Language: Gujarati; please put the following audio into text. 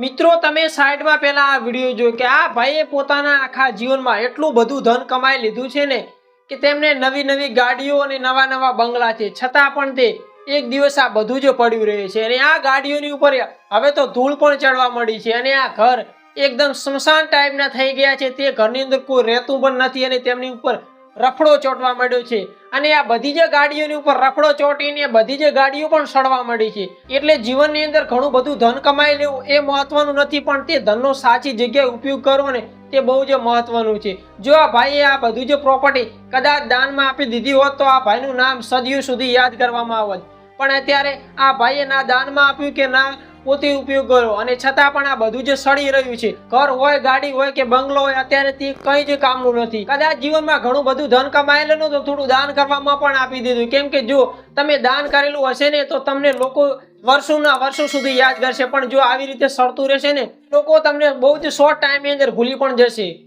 મિત્રો, તમે સાઈડમાં પહેલા આ વીડિયો જોયો કે આ ભાઈએ પોતાના આખા જીવનમાં એટલું બધું ધન કમાઈ લીધું છે ને કે તેમને નવી નવી ગાડીઓ અને નવા નવા બંગલા છે. છતાં પણ તે એક દિવસ આ બધું જ પડ્યું રહે છે અને આ ગાડીઓની ઉપર હવે તો ધૂળ પણ ચડવા મળી છે અને આ ઘર એકદમ સ્મશાન ટાઈપના થઈ ગયા છે. તે ઘરની અંદર કોઈ રહેતું પણ નથી અને તેમની ઉપર રફડો ચોંટવા માંડ્યો છે. અને આ બધી જે ગાડીઓની ઉપર રફડો ચોંટીને બધી જે ગાડીઓ પણ સડવા મળી છે. એટલે જીવનની અંદર ઘણું બધું ધન કમાઈ લેવું એ મહત્વનું નથી, પણ તે ધનનો સાચી જગ્યાએ ઉપયોગ કરવો ને તે બહુ જ મહત્વનું છે. જો આ ભાઈએ આ બધું જે પ્રોપર્ટી કદાચ દાનમાં આપી દીધી હોત તો આ ભાઈનું નામ સદીઓ સુધી યાદ કરવામાં આવત. પણ અત્યારે આ ભાઈએ ના દાનમાં આપ્યું કે ના પોતે ઉપયોગ કરો અને છતાં પણ આ બધું જે સડી રહ્યું છે. ઘર હોય, ગાડી હોય કે બંગલો હોય, અત્યારે તે કંઈ જ કામનું નથી. કદાચ જીવનમાં ઘણું બધું ધન કમાયેલું તો થોડું દાન કરવામાં પણ આપી દીધું. કેમ કે જો તમે દાન કરેલું હશે ને, તો તમને લોકો વર્ષોના વર્ષો સુધી યાદ કરશે. પણ જો આવી રીતે સડતું રહેશે ને, લોકો તમને બહુ જ શોર્ટ ટાઈમની અંદર ભૂલી પણ જશે.